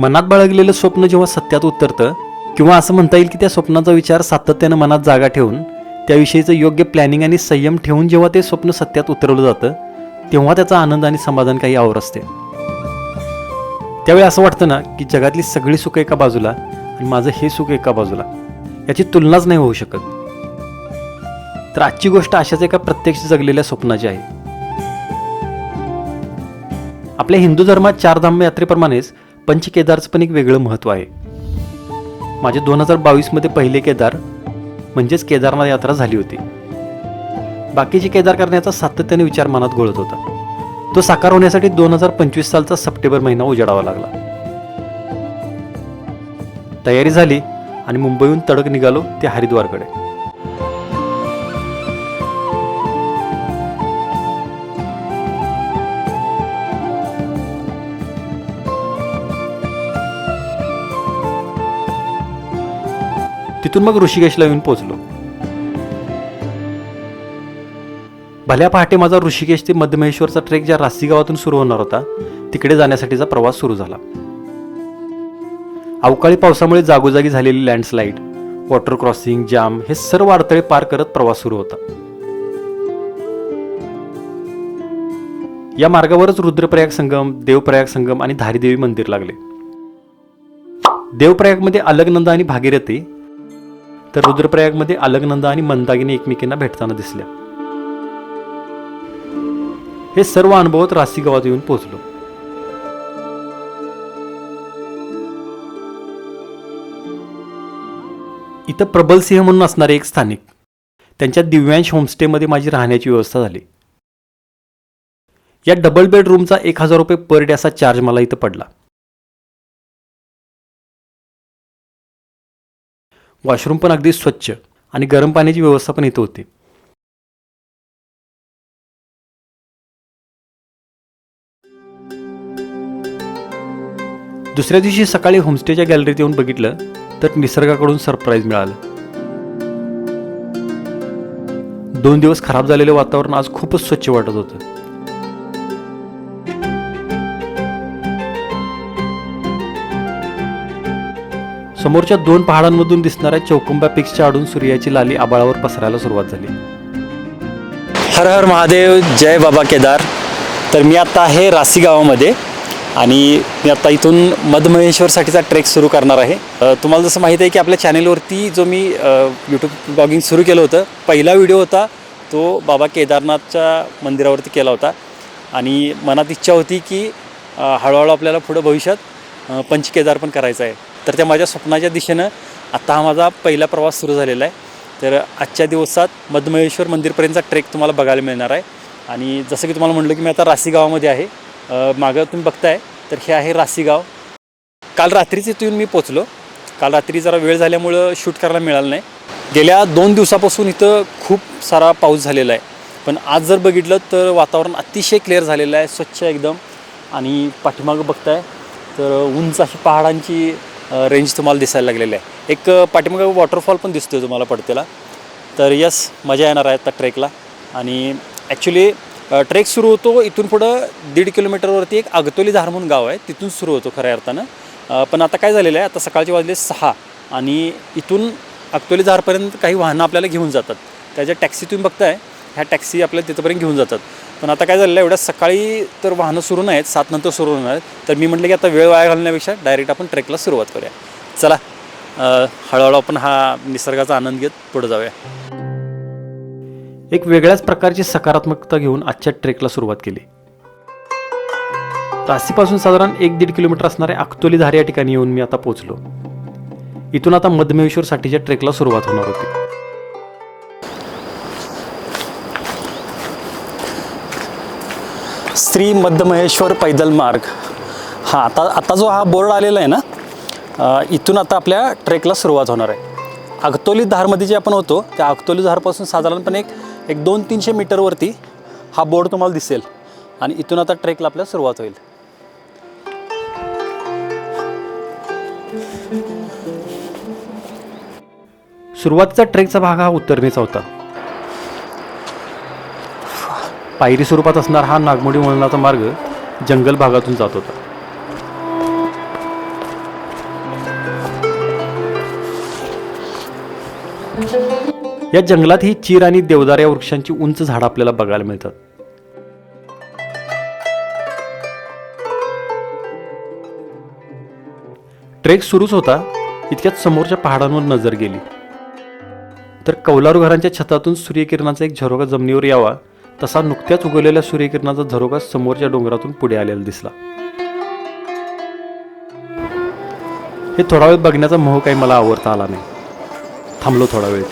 मनात बाळगलेलं स्वप्न जेव्हा सत्यात उतरतं किंवा असं म्हणता येईल की त्या स्वप्नाचा विचार सातत्यानं मनात जागा ठेवून त्याविषयीचं योग्य प्लॅनिंग आणि संयम ठेवून जेव्हा ते स्वप्न सत्यात उतरवलं जातं तेव्हा त्याचा आनंद आणि समाधान काही आवर असते. त्यावेळी असं वाटतं ना की जगातली सगळी सुख एका बाजूला आणि माझं हे सुख एका बाजूला याची तुलनाच नाही होऊ शकत. तर आजची गोष्ट अशाच एका प्रत्यक्ष जगलेल्या स्वप्नाची आहे. आपल्या हिंदू धर्मात चार धाम यात्रेप्रमाणेच पंचकेदारचं पण एक वेगळं महत्त्व आहे. माझे दोन हजार बावीसमध्ये पहिले केदार म्हणजेच केदारनाथ यात्रा झाली होती. बाकीचे केदार करण्याचा सातत्याने विचार मनात घोळत होता. तो साकार होण्यासाठी दोन हजार पंचवीस सालचा सप्टेंबर महिना उजाडावा लागला. तयारी झाली आणि मुंबईहून तडक निघालो ते हरिद्वारकडे. तिथून मग ऋषिकेशला येऊन पोहोचलो. भल्या पहाटे माझा ऋषिकेश ते मध्यमेश्वरचा ट्रेक ज्या रास्ती गावातून सुरू होणार होता तिकडे जाण्यासाठीचा प्रवास सुरू झाला. अवकाळी पावसामुळे जागोजागी झालेली लँडस्लाईड वॉटर क्रॉसिंग जाम हे सर्व अडथळे पार करत प्रवास सुरू होता. या मार्गावरच रुद्रप्रयाग संगम देवप्रयाग संगम आणि धारीदेवी मंदिर लागले. देवप्रयागमध्ये अलगनंदा आणि भागीरथी तर रुद्रप्रयागमध्ये अलगनंदा आणि मंदागिनी एकमेकींना भेटताना दिसल्या. हे सर्व अनुभवत रासी गावात येऊन पोहोचलो. इथं प्रबल सिंह म्हणून असणारे एक स्थानिक त्यांच्या दिव्यांश होमस्टेमध्ये माझी राहण्याची व्यवस्था झाली. या डबल बेडरूमचा एक हजार रुपये पर डे असा चार्ज मला इथं पडला. वॉशरूम पण अगदी स्वच्छ आणि गरम पाण्याची व्यवस्था पण इथं होती. दुसऱ्या दिवशी सकाळी होमस्टेच्या गॅलरीत येऊन बघितलं तर निसर्गाकडून सरप्राईज मिळालं. दोन दिवस खराब झालेलं वातावरण आज खूपच स्वच्छ वाटत होतं. समोरच्या दोन पहाडांमधून दिसणाऱ्या चौकुंबा पिक्सच्या आडून सूर्याची लाली आबाळावर पसरायला सुरुवात झाली. हर हर महादेव जय बाबा केदार. तर मी आत्ता आहे रासी गावामध्ये आणि मी आत्ता इथून मधमहेश्वरसाठीचा ट्रेक सुरू करणार आहे. तुम्हाला जसं माहीत आहे की आपल्या चॅनेलवरती जो मी यूट्यूब ब्लॉगिंग सुरू केलं होतं पहिला व्हिडिओ होता तो बाबा केदारनाथच्या मंदिरावरती केला होता. आणि मनात इच्छा होती की हळूहळू आपल्याला पुढं भविष्यात पंचकेदार पण करायचं आहे. तर त्या माझ्या स्वप्नाच्या दिशेनं आत्ता हा माझा पहिला प्रवास सुरू झालेला आहे. तर आजच्या दिवसात मधमहेश्वर मंदिरपर्यंतचा ट्रेक तुम्हाला बघायला मिळणार आहे. आणि जसं की तुम्हाला म्हटलं की मी आता रासी गावामध्ये आहे मागं तुम्ही बघताय. तर हे आहे रासी गाव काल रात्रीच इथून येऊन मी पोचलो. काल रात्री जरा वेळ झाल्यामुळं शूट करायला मिळालं नाही. गेल्या दोन दिवसापासून इथं खूप सारा पाऊस झालेला आहे. पण आज जर बघितलं तर वातावरण अतिशय क्लिअर झालेलं आहे. स्वच्छ एकदम. आणि पाठीमागं बघताय तर उंच अशी पहाडांची रेंज तुम्हाला दिसायला लागलेली आहे. एक पाठीमागे वॉटरफॉल पण दिसतोय तुम्हाला पडतेला. तर यस मजा येणार आहे आता ट्रेकला आणि ॲक्च्युली ट्रेक सुरू होतो इथून पुढं दीड किलोमीटरवरती एक आगतोली धार म्हणून गाव आहे. तिथून सुरू होतो खऱ्या अर्थानं. पण आता काय झालेलं आहे आता सकाळचे वाजले सहा. आणि इथून अगतोली धारपर्यंत काही वाहनं आपल्याला घेऊन जातात. त्याच्या टॅक्सी तुम्ही बघताय ह्या टॅक्सी आपल्याला तिथंपर्यंत घेऊन जातात. पण आता काय झालेलं आहे एवढ्या सकाळी तर वाहनं सुरू नाहीत सात नंतर सुरू होणार आहेत. तर मी म्हटलं की आता वेळ वाया घालण्यापेक्षा डायरेक्ट आपण ट्रेकला सुरुवात करूया. चला हळूहळू आपण हा निसर्गाचा आनंद घेत पुढे जाऊया. एक वेगळ्याच प्रकारची सकारात्मकता घेऊन आजच्या ट्रेकला सुरुवात केली. राशीपासून साधारण एक दीड किलोमीटर असणाऱ्या अक्तोली धार या ठिकाणी येऊन मी आता पोहोचलो. इथून आता मधमेश्वरसाठीच्या ट्रेकला सुरुवात होणार होती. श्री मध्यमहेश्वर पैदल मार्ग. हा आता आता जो हा बोर्ड आलेला आहे ना इथून आता आपल्या ट्रेकला सुरुवात होणार आहे. अगतोली धारमध्ये जे आपण होतो त्या अगतोली धारपासून साधारणपणे एक एक दोन तीनशे मीटरवरती हा बोर्ड तुम्हाला दिसेल आणि इथून आता ट्रेकला आपल्या सुरुवात होईल. सुरुवातीचा ट्रेकचा भाग हा उत्तरणेचा होता. पायरी स्वरूपात असणारा हा नागमोडी वळणाचा मार्ग जंगल भागातून जात होता. या जंगलात ही चीर आणि देवदार या वृक्षांची उंच झाडं आपल्याला बघायला मिळतात. ट्रेक सुरूच होता इतक्यात समोरच्या पहाडांवर नजर गेली. तर कौलारू घरांच्या छतातून सूर्यकिरणाचा एक झरोगा जमिनीवर यावा तसा नुकत्याच उगवलेल्या सूर्यकिरणाचा झरोका समोरच्या डोंगरातून पुढे आलेला दिसला. हे थोडा वेळ बघण्याचा मोह काही मला आवडता आला नाही. थांबलो थोडा वेळ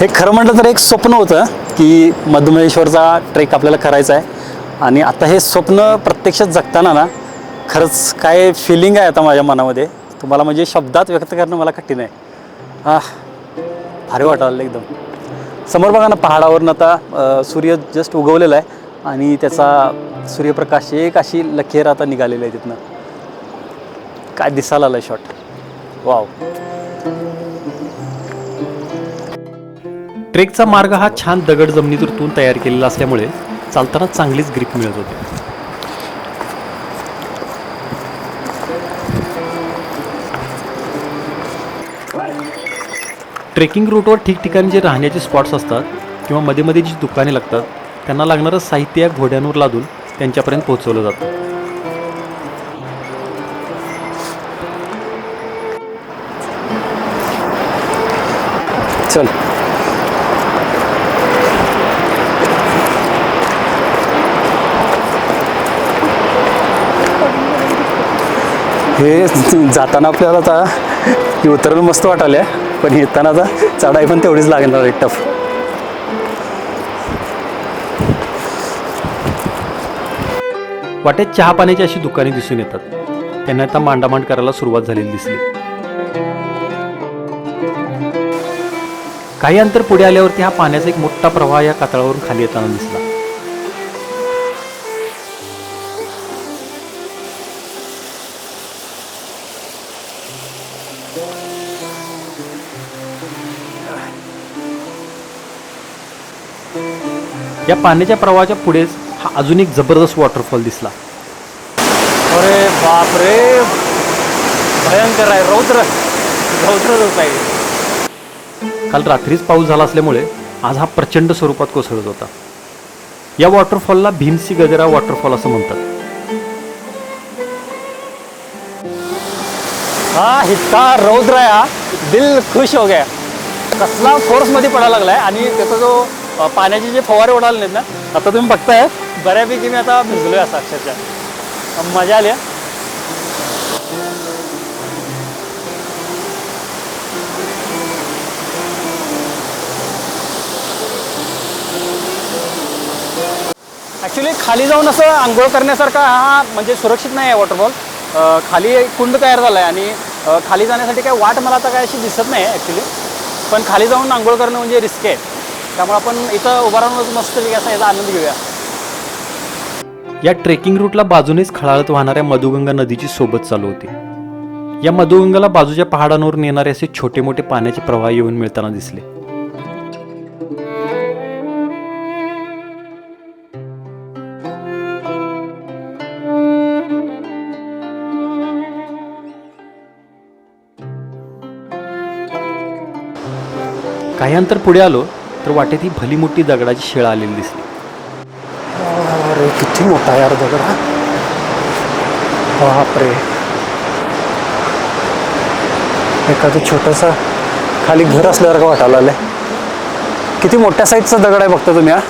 हे खरं म्हटलं तर एक स्वप्न होतं की मधुमेश्वरचा ट्रेक आपल्याला करायचा आहे. आणि आता हे स्वप्न प्रत्यक्षात जगताना ना खरंच काय फिलिंग आहे आता माझ्या मनामध्ये. तुम्हाला म्हणजे शब्दात व्यक्त करणं मला कठीण आहे. हा भारी वाटायला एकदम. समोर बघा ना पहाडावरून आता सूर्य जस्ट उगवलेला आहे आणि त्याचा सूर्यप्रकाश एक अशी लखेर आता निघालेली आहे तिथनं. काय दिसायला आलं शॉट वाव ट्रेकचा मार्ग हा छान दगड जमिनीतून तयार केलेला असल्यामुळे चालताना चांगलीच ग्रीप मिळत होती. ट्रेकिंग रूटवर ठिकठिकाणी जे राहण्याचे स्पॉट्स असतात किंवा मध्ये मध्ये जी दुकाने लागतात त्यांना लागणारं साहित्य या घोड्यांवर लादून त्यांच्यापर्यंत पोहोचवलं जातं. चल. हे जाताना आपल्याला आता ही उतरायला मस्त वाटायला पण येताना आता चढाई पण तेवढीच लागणार आहे टफ. वाटेत चहा पाण्याची अशी दुकाने दिसून येतात. त्यांना आता मांडामांड करायला सुरुवात झालेली दिसली. काही अंतर पुढे आल्यावरती हा पाण्याचा एक मोठा प्रवाह या कातळावरून खाली येताना दिसला. या पाण्याच्या प्रवाहाच्या पुढेच हा अजून एक जबरदस्त वॉटरफॉल दिसला. अरे बापरे. भयंकर आहे. रौद्र. रौद्र आहे काल रात्रीच पाऊस झाला असल्यामुळे आज हा प्रचंड स्वरूपात कोसळत होता. या वॉटरफॉलला भीमसी गजरा वॉटरफॉल असं म्हणतात. हा इतका रौद्र आहे हा. दिल खुश हो गया. कसला फोर्समध्ये पडायला लागलाय आणि त्याचा जो पाण्याचे जे फवारे उडाले नाहीत ना आता तुम्ही बघताय. बऱ्यापैकी मी आता भिजलोय असं अक्षरशः. मजा आली ॲक्च्युली खाली जाऊन असं आंघोळ करण्यासारखा हा म्हणजे सुरक्षित नाही आहे वॉटरफॉल खाली कुंड तयार झाला आहे आणि खाली जाण्यासाठी काय वाट मला आता काय अशी दिसत नाही ॲक्च्युली पण खाली जाऊन आंघोळ करणं म्हणजे रिस्क आहे. त्यामुळे आपण इथं उभा राहूनच मस्त असा याचा आनंद घेऊया. या ट्रेकिंग रूटला बाजूनेच खळाळत वाहणाऱ्या मधुगंगा नदीची सोबत चालू होती. या मधुगंगाला बाजूच्या पहाडांवर येणारे असे छोटे मोठे पाण्याचे प्रवाह येऊन मिळताना दिसले. काही अंतर पुढे आलो तर वाटेत ही भली मोठी दगडाची शेळ आलेली दिसली. अरे किती मोठा यार दगड हा. बापरे. एखादं छोटंसं खाली घर असल्यासारखं वाटायला आलंय किती मोठ्या साईजचा दगड आहे बघता तुम्ही हा?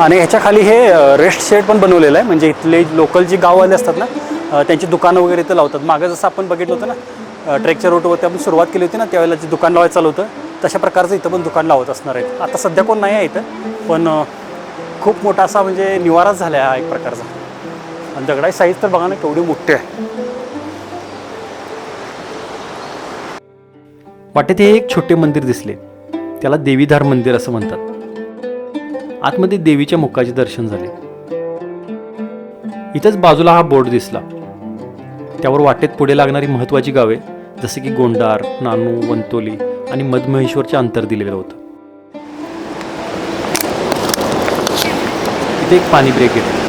आणि ह्याच्या खाली हे रेस्ट शेड पण बनवलेलं आहे. म्हणजे इथले लोकल जी गाववाले असतात ना त्यांची दुकानं वगैरे इथं लावतात. मागं जसं आपण बघितलं होतं ना ट्रेकच्या रूटवरती आपण सुरुवात केली होती ना त्यावेळेला जे दुकान लावायचं चालू होतं तशा प्रकारचं इथं पण दुकान लावत असणार आहे आता सध्या कोण नाही आहे इथं पण खूप मोठा असा म्हणजे निवाराच झाला आहे हा एक प्रकारचा. आणि दगडाची साईज तर बघा ना केवढी मोठी आहे. वाटेत हे एक छोटे मंदिर दिसले. त्याला देवीधार मंदिर असं म्हणतात. आतमध्ये देवीच्या मुखाचे दर्शन झाले. इथंच बाजूला हा बोर्ड दिसला. त्यावर वाटेत पुढे लागणारी महत्त्वाची गावे जसे की गोंडार नानू वंतोली आणि मधमहेश्वरचे अंतर दिलेलं होतं. इथे एक पाणी ब्रेक येतो.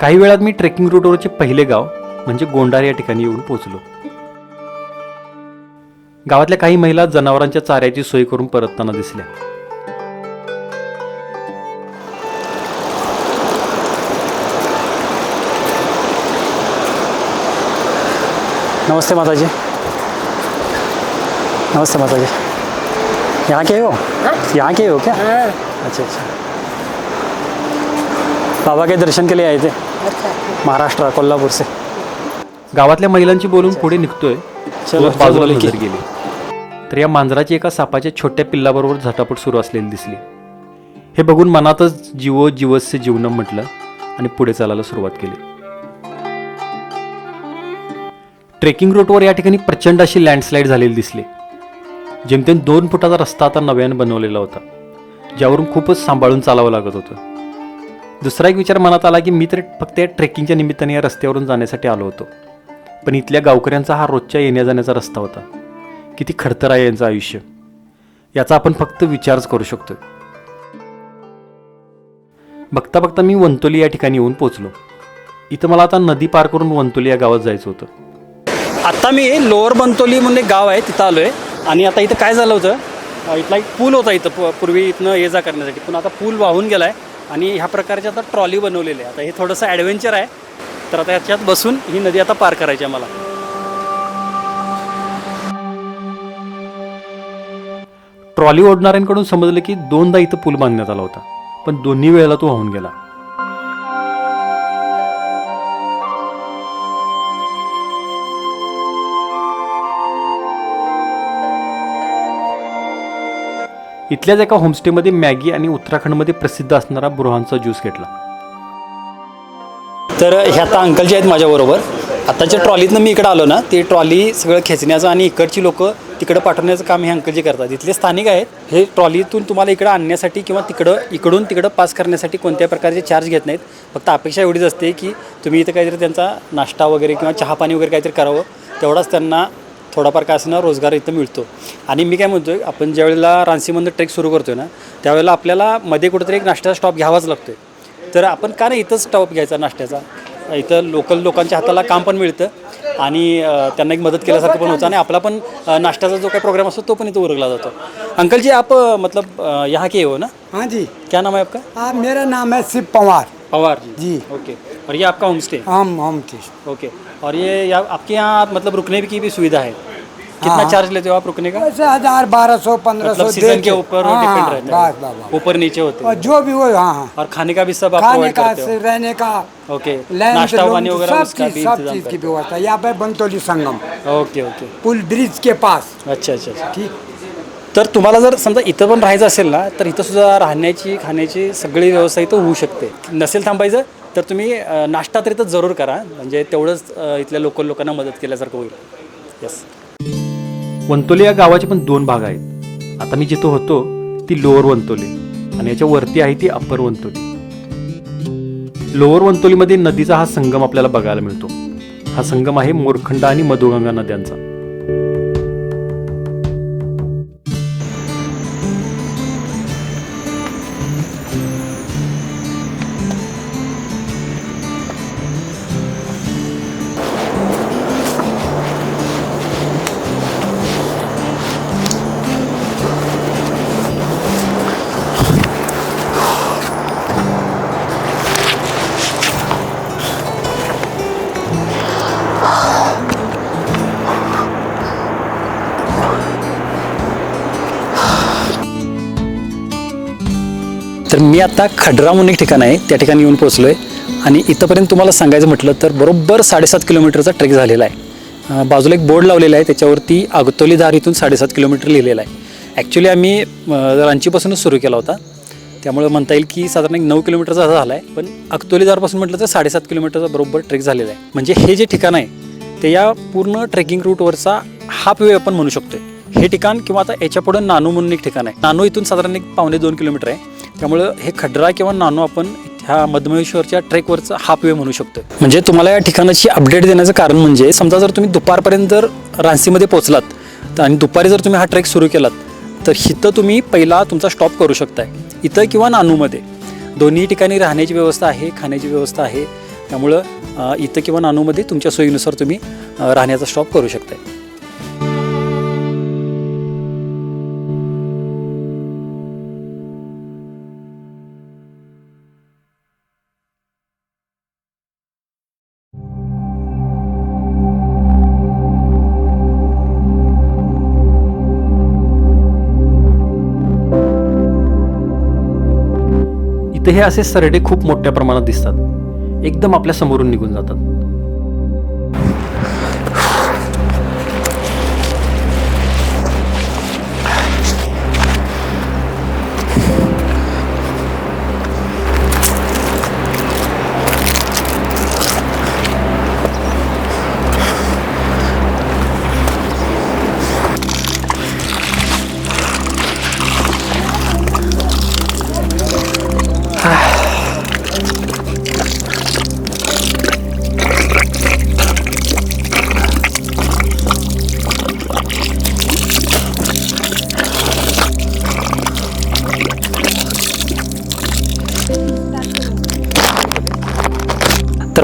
काही वेळात मी ट्रेकिंग रूटवरचे पहिले गाव म्हणजे गोंडार या ठिकाणी येऊन पोहोचलो. गावातल्या काही महिला जनावरांच्या चाऱ्याची सोय करून परतताना दिसल्या. नमस्ते माता जी नमस्ते माता जी यहाँ के हो? यहाँ के हो क्या? अच्छा अच्छा. बाबा के दर्शन के लिए आए थे महाराष्ट्र कोल्हापुर से. गावातल्या महिलांची बोलून पुढे निघतोय. चलो, तो बाजूला चलो, नजर गेली. तर या मांजराची एका सापाच्या छोट्या पिल्लाबरोबर झटापट सुरू असलेली दिसली. हे बघून मनातच जीवो जीवस्य जीवनम म्हटलं आणि पुढे चालायला सुरुवात केली. ट्रेकिंग रूटवर या ठिकाणी प्रचंड अशी लँडस्लाईड झालेली दिसली. जेमतेम दोन फुटाचा रस्ता आता नव्याने बनवलेला होता ज्यावरून खूपच सांभाळून चालावं लागत होतं. दुसरा एक विचार मनात आला की मी तर फक्त या ट्रेकिंगच्या निमित्ताने या रस्त्यावरून जाण्यासाठी आलो होतो. पण इथल्या गावकऱ्यांचा हा रोजच्या येण्या जाण्याचा रस्ता होता. किती खडतर आहे यांचं आयुष्य. याचा आपण फक्त विचारच करू शकतो बघता बघता मी वंतोली या ठिकाणी येऊन पोचलो. इथं मला आता नदी पार करून वंतोली या गावात जायचं होतं. आत्ता मी लोअर बनतोली म्हणून एक गाव आहे तिथं आलो आहे आणि आता इथं काय झालं होतं? इथला एक पूल होता इथं प- पूर्वी इथनं ये जा करण्यासाठी. पण आता पूल वाहून गेला आहे आणि ह्या प्रकारचे आता ट्रॉली बनवलेली आहे आता हे थोडंसं ॲडव्हेंचर आहे. तर आता ह्याच्यात बसून ही नदी आता पार करायची आहे मला ट्रॉली ओढणाऱ्यांकडून समजलं की दोनदा इथं पूल बांधण्यात आला होता. पण दोन्ही वेळेला तो वाहून गेला. इथल्याच एका होमस्टेमध्ये मॅगी आणि उत्तराखंडमध्ये प्रसिद्ध असणारा बुरहानचा ज्यूस घेतला. तर हे आता अंकल जे आहेत माझ्याबरोबर. आताच्या ट्रॉलीतनं मी इकडं आलो ना ती ट्रॉली सगळं खेचण्याचं आणि इकडची लोक तिकडं पाठवण्याचं काम हे अंकल जे करतात. इथले स्थानिक आहेत हे ट्रॉलीतून तुम्हाला इकडं आणण्यासाठी किंवा तिकडं इकडून तिकडं पास करण्यासाठी कोणत्या प्रकारचे चार्ज घेत नाहीत. फक्त अपेक्षा एवढीच असते की तुम्ही इथं काहीतरी त्यांचा नाश्ता वगैरे किंवा चहा पाणी वगैरे काहीतरी करावं तेवढाच त्यांना थोडाफार काय असणार रोजगार इथं मिळतो. आणि मी काय म्हणतोय आपण ज्यावेळेला रानसीमधनं ट्रेक सुरू करतोय ना त्यावेळेला आपल्याला मध्ये कुठेतरी एक नाश्त्याचा स्टॉप घ्यावाच लागतोय. तर आपण का नाही इथंच स्टॉप घ्यायचा नाश्त्याचा? इथं लोकल लोकांच्या हाताला काम पण मिळतं आणि त्यांना एक मदत केल्यासारखं पण होतं आणि आपला पण नाश्त्याचा जो काही प्रोग्राम असतो तो पण इथं उरकला जातो. अंकल जी आप मतलब यहाँ के हो ना? हाँ जी. क्या नाम है आपका? हाँ मेरा नाम है शिव पवार. पवार जी. जी. ओके और ये आपका होम स्टे हम हम थी ओके और ये या, आपके यहाँ मतलब रुकने की भी सुविधा है? कितना हाँ। चार्ज लेते हो आप रुकने का? वैसे हजार बारह सौ पंद्रह सौ मतलब सीजन के ऊपर डिपेंड रहता हाँ, बस है बस। ऊपर नीचे होते और हैं। जो भी हो हाँ हाँ। और खाने का भी सब आप खाने प्रोवाइड का करते रहने का। हो ओके लैंड नाश्ता पानी वगैरह सब उसका चीज भी सब चीज की करते व्यवस्था। यहाँ पे बंतोली संगम। हो ओके ओके पुल ब्रिज के पास। अच्छा अच्छा अच्छा। ठीक। तर तुम्हाला जर समजा इथं पण राहायचं असेल ना तर इथं सुद्धा राहण्याची खाण्याची सगळी व्यवस्था इथं होऊ शकते. नसेल थांबायचं? तर तुम्ही नाश्ता तरी तर जरूर करा. म्हणजे तेवढंच इथल्या लोकल लोकांना मदत केल्यासारखं होईल. येस वंतोली या गावाचे पण दोन भाग आहेत. आता मी जिथं होतो ती लोअर वंतोली आणि याच्या वरती आहे ती अप्पर वंतोली. लोअर वंतोलीमध्ये नदीचा हा संगम आपल्याला बघायला मिळतो. हा संगम आहे मोरखंडा आणि मधुगंगा नद्यांचा. मी आता खडरा म्हणून एक ठिकाण आहे त्या ठिकाणी येऊन पोहोचलो आहे आणि इथंपर्यंत तुम्हाला सांगायचं म्हटलं तर बरोबर साडेसात किलोमीटरचा ट्रेक झालेला आहे. बाजूला एक बोर्ड लावलेला आहे त्याच्यावरती आगतोली धार इथून साडेसात किलोमीटर लिहिलेला आहे. ॲक्च्युली आम्ही रांचीपासूनच सुरू केला होता. त्यामुळे म्हणता येईल की साधारण एक नऊ किलोमीटरचा झाला आहे पण अक्तोलीदारपासून म्हटलं तर साडेसात किलोमीटरचा बरोबर ट्रेक झालेला आहे. म्हणजे हे जे ठिकाण आहे ते या पूर्ण ट्रेकिंग रूटवरचा हाफ वे आपण म्हणू शकतो हे ठिकाण किंवा आता याच्यापुढे नानू म्हणून एक ठिकाण आहे. नानू इथून साधारण एक पावणे दोन किलोमीटर आहे. त्यामुळं हे खडरा किंवा नानो आपण ह्या मधमेश्वरच्या ट्रेकवरचा हाफ वे म्हणू शकतो. म्हणजे तुम्हाला या ठिकाणाची अपडेट देण्याचं कारण म्हणजे समजा जर तुम्ही दुपारपर्यंत जर रांसीमध्ये पोहोचलात तर आणि दुपारी जर तुम्ही हा ट्रेक सुरू केलात तर इथं तुम्ही पहिला तुमचा स्टॉप करू शकताय. इथं किंवा नानूमध्ये. दोन्ही ठिकाणी राहण्याची व्यवस्था आहे खाण्याची व्यवस्था आहे. त्यामुळं इथं किंवा नानूमध्ये तुमच्या सोयीनुसार तुम्ही राहण्याचा स्टॉप करू शकताय. हे असे सरडे खूप मोठ्या प्रमाणात दिसतात. एकदम आपल्या समोरून निघून जातात.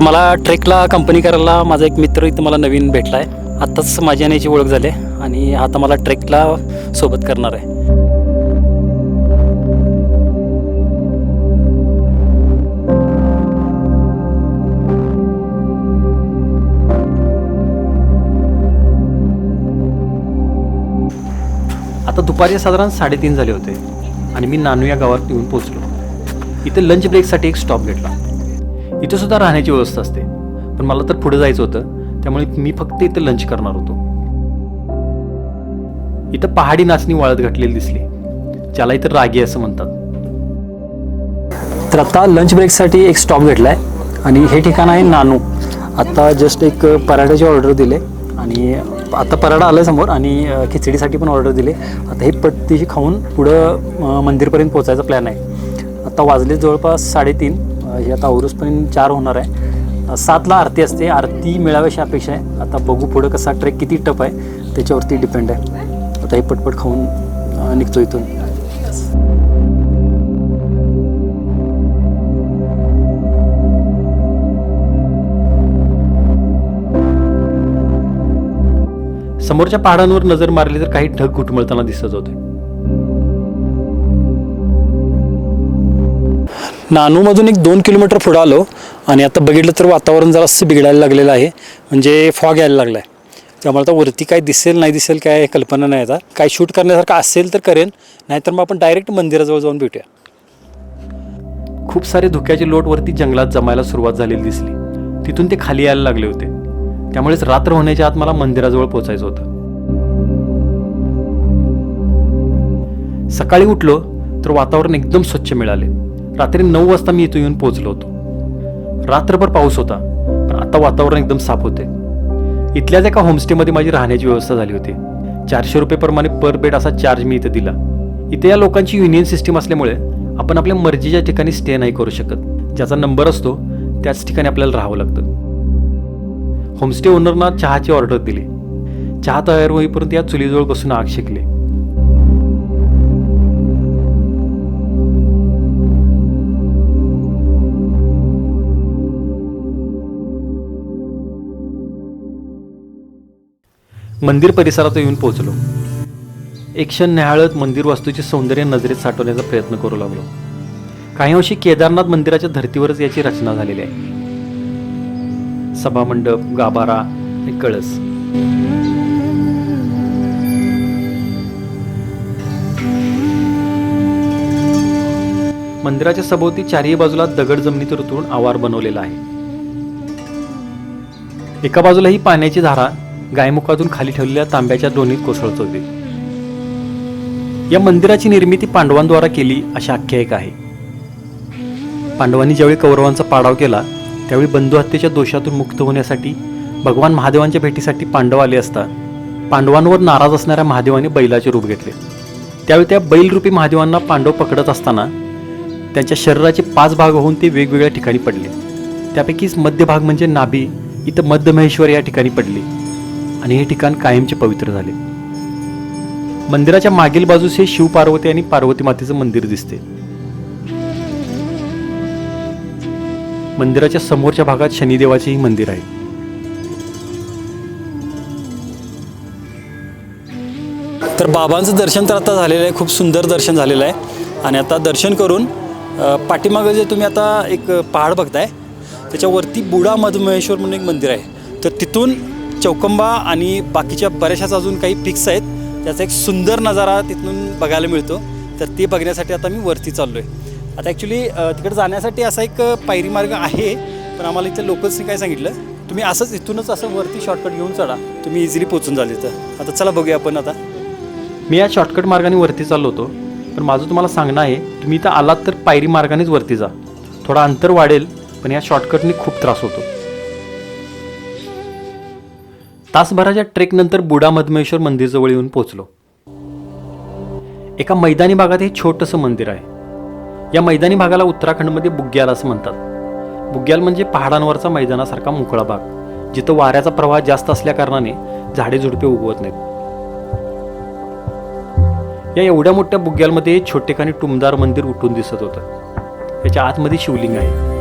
मला ट्रेकला कंपनी करायला माझा एक मित्र इथं मला नवीन भेटला आहे आत्ताच माझी आणि याची ओळख झाली आहे आणि आता मला ट्रेकला सोबत करणार आहे. आता दुपारी साधारण साडेतीन झाले होते आणि मी नानू या गावात येऊन पोचलो इथे लंच ब्रेकसाठी एक स्टॉप घेतला. इथं सुद्धा राहण्याची व्यवस्था असते. पण मला तर पुढे जायचं होतं त्यामुळे मी फक्त इथं लंच करणार होतो. इथं पहाडी नाचणी वाळत घातलेली दिसली. ज्याला इथं रागी असं म्हणतात. तर आता लंच ब्रेकसाठी एक स्टॉप घेतला आहे आणि हे ठिकाण आहे नानू. आता जस्ट एक पराठ्याची ऑर्डर दिले. आणि आता पराठा आला समोर आणि खिचडीसाठी पण ऑर्डर दिले. आता हे पट्टीशी खाऊन पुढं मंदिरपर्यंत पोचायचा प्लॅन आहे. आता वाजले जवळपास साडेतीन. हे आता औरुसपर्यंत चार होणार आहे. सातला आरती असते. आरती मिळाव्याशी अपेक्षा आहे. आता बघू पुढं कसा ट्रेक किती टप आहे. त्याच्यावरती डिपेंड आहे. आता हे पटपट खाऊन निघतो इथून. समोरच्या पहाडांवर नजर मारली तर काही ढग घुटमळताना दिसत होते. नानूमधून एक दोन किलोमीटर पुढं आलो आणि आता बघितलं तर वातावरण जरासं बिघडायला लागलेलं आहे. म्हणजे फॉग यायला लागला आहे त्यामुळे आता वरती काय दिसेल नाही दिसेल काय कल्पना नाही आता. काय शूट करण्यासारखं असेल तर करेन नाहीतर मग आपण डायरेक्ट मंदिराजवळ जाऊन भेटूया. खूप सारे धुक्याचे लोट वरती जंगलात जमायला सुरुवात झालेली दिसली. तिथून ते खाली यायला लागले होते. त्यामुळेच रात्र होण्याच्या आत मला मंदिराजवळ पोचायचं होतं. सकाळी उठलो तर वातावरण एकदम स्वच्छ मिळाले. रात्री नऊ वाजता मी इथं येऊन पोहोचलो होतो. रात्रभर पाऊस होता पण आता वातावरण एकदम साफ होते इथल्याच एका होमस्टेमध्ये माझी राहण्याची व्यवस्था झाली होती. चारशे रुपयेप्रमाणे पर बेड असा चार्ज मी इथं दिला. इथे या लोकांची युनियन सिस्टीम असल्यामुळे आपण आपल्या मर्जीच्या ठिकाणी स्टे नाही करू शकत. ज्याचा नंबर असतो त्याच ठिकाणी आपल्याला राहावं लागतं. होमस्टे ओनरना चहाची ऑर्डर दिली. चहा तयार होईपर्यंत या चुलीजवळ बसून आग शिकली. मंदिर परिसरात येऊन पोहोचलो. एक क्षण न्याहाळत मंदिर वास्तूचे सौंदर्य नजरेत साठवण्याचा प्रयत्न करू लागलो. काही अंशी केदारनाथ मंदिराच्या धर्तीवरच याची रचना झालेली आहे. सभामंडप गाभारा आणि कळस. मंदिराच्या सभोवती चारही बाजूला दगड जमिनीत रुतून आवार बनवलेला आहे. एका बाजूला ही पाण्याची धारा गायमुखातून खाली ठेवलेल्या तांब्याच्या दोन्हीत कोसळत होते. या मंदिराची निर्मिती पांडवांद्वारा केली अशी आख्यायिका आहे. पांडवांनी ज्यावेळी कौरवांचा पाडाव केला त्यावेळी बंधुहत्येच्या दोषातून मुक्त होण्यासाठी भगवान महादेवांच्या भेटीसाठी पांडव आले असता पांडवांवर नाराज असणाऱ्या महादेवाने बैलाचे रूप घेतले. त्यावेळी त्या बैलरूपी महादेवांना पांडव पकडत असताना त्यांच्या शरीराचे पाच भाग होऊन ते वेगवेगळ्या ठिकाणी पडले. त्यापैकीच मध्य भाग म्हणजे नाभी इथं मध्य महेश्वर या ठिकाणी पडले. आणि हे ठिकाण कायमचे पवित्र झाले. मंदिराच्या मागील बाजूस हे शिव पार्वती आणि पार्वती मातेचं मंदिर दिसते. मंदिराच्या समोरच्या भागात शनिदेवाचेही मंदिर आहे. तर बाबांचं दर्शन तर आता झालेलं आहे खूप सुंदर दर्शन झालेलं आहे. आणि आता दर्शन करून पाठीमागं जे तुम्ही आता एक पहाड बघताय त्याच्यावरती बुडा मधुमहेश्वर म्हणून एक मंदिर आहे. तर तिथून चौकंबा आणि बाकीच्या बऱ्याचशाच अजून काही पिक्स आहेत. त्याचा एक सुंदर नजारा तिथून बघायला मिळतो. तर ते बघण्यासाठी आता मी वरती चाललो आहे आता ॲक्च्युली तिकडे जाण्यासाठी असा एक पायरी मार्ग आहे. पण आम्हाला इथल्या लोकल्सनी काय सांगितलं? तुम्ही असंच इथूनच असं वरती शॉर्टकट घेऊन चढा. तुम्ही इझिली पोचून जाल इथं. आता चला बघूया आपण आता. मी या शॉर्टकट मार्गाने वरती चाललो होतो. पण माझं तुम्हाला सांगणं आहे तुम्ही इथं आलात तर पायरी मार्गानेच वरती जा. थोडा अंतर वाढेल पण या शॉर्टकटने खूप त्रास होतो. तासभराच्या ट्रेकनंतर बुडा मधमेश्वर मंदिरजवळ येऊन पोहोचलो. एका मैदानी भागात हे छोटंसं मंदिर आहे. या मैदानी भागाला उत्तराखंडमध्ये बुग्याल असं म्हणतात. बुग्याल म्हणजे पहाडांवरचा मैदानासारखा मोकळा भाग जिथं वाऱ्याचा प्रवाह जास्त असल्याकारणाने झाडे झुडपे उगवत नाहीत. या एवढ्या मोठ्या बुग्यालमध्ये छोटेखानी टुमदार मंदिर उठून दिसत होतं. त्याच्या आतमध्ये शिवलिंग आहे.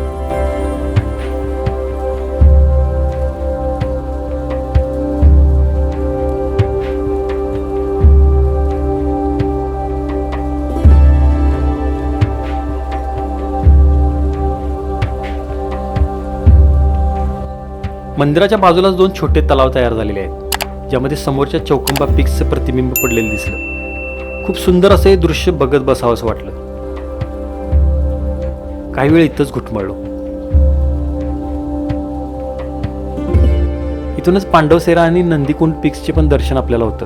मंदिराच्या बाजूलाच दोन छोटे तलाव तयार झालेले आहेत ज्यामध्ये समोरच्या चौकंबा पिक्सचं प्रतिबिंब पडलेलं दिसलं. खूप सुंदर असं हे दृश्य बघत बसावं असं वाटलं. काही वेळ इथंच घुटमळलो. इथूनच पांडवसेरा आणि नंदीकुंड पिक्सचे पण दर्शन आपल्याला होतं.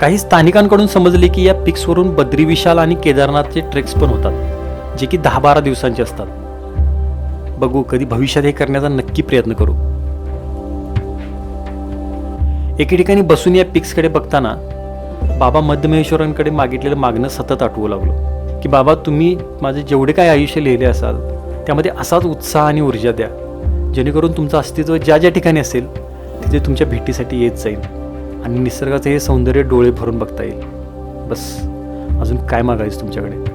काही स्थानिकांकडून समजले की या पिक्सवरून बद्री विशाल आणि केदारनाथचे ट्रेक्स पण होतात जे की दहा बारा दिवसांचे असतात. बघू कधी भविष्यात हे करण्याचा नक्की प्रयत्न करू. एके ठिकाणी बसून या पिक्सकडे बघताना बाबा मध्यमहेश्वरांकडे मागितलेलं मागणं सतत आठवू लागलो. की बाबा तुम्ही माझे जेवढे काय आयुष्य लिहिले असाल त्यामध्ये असाच उत्साह आणि ऊर्जा द्या. जेणेकरून तुमचं अस्तित्व ज्या ज्या ठिकाणी असेल तिथे तुमच्या भेटीसाठी येत जाईल आणि निसर्गाचं हे सौंदर्य डोळे भरून बघता येईल. बस अजून काय मागायचं तुमच्याकडे?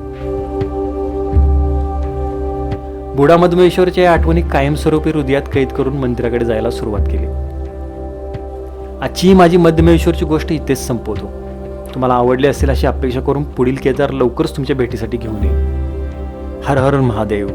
बुडा मधमेश्वरच्या या आठवणी कायमस्वरूपी हृदयात कैद करून मंदिराकडे जायला सुरुवात केली. आजची माझी मधमेश्वरची गोष्ट इथेच संपवतो. तुम्हाला आवडली असेल अशी अपेक्षा करून पुढील केदार लवकरच तुमच्या भेटीसाठी घेऊन येईल. हर हर महादेव.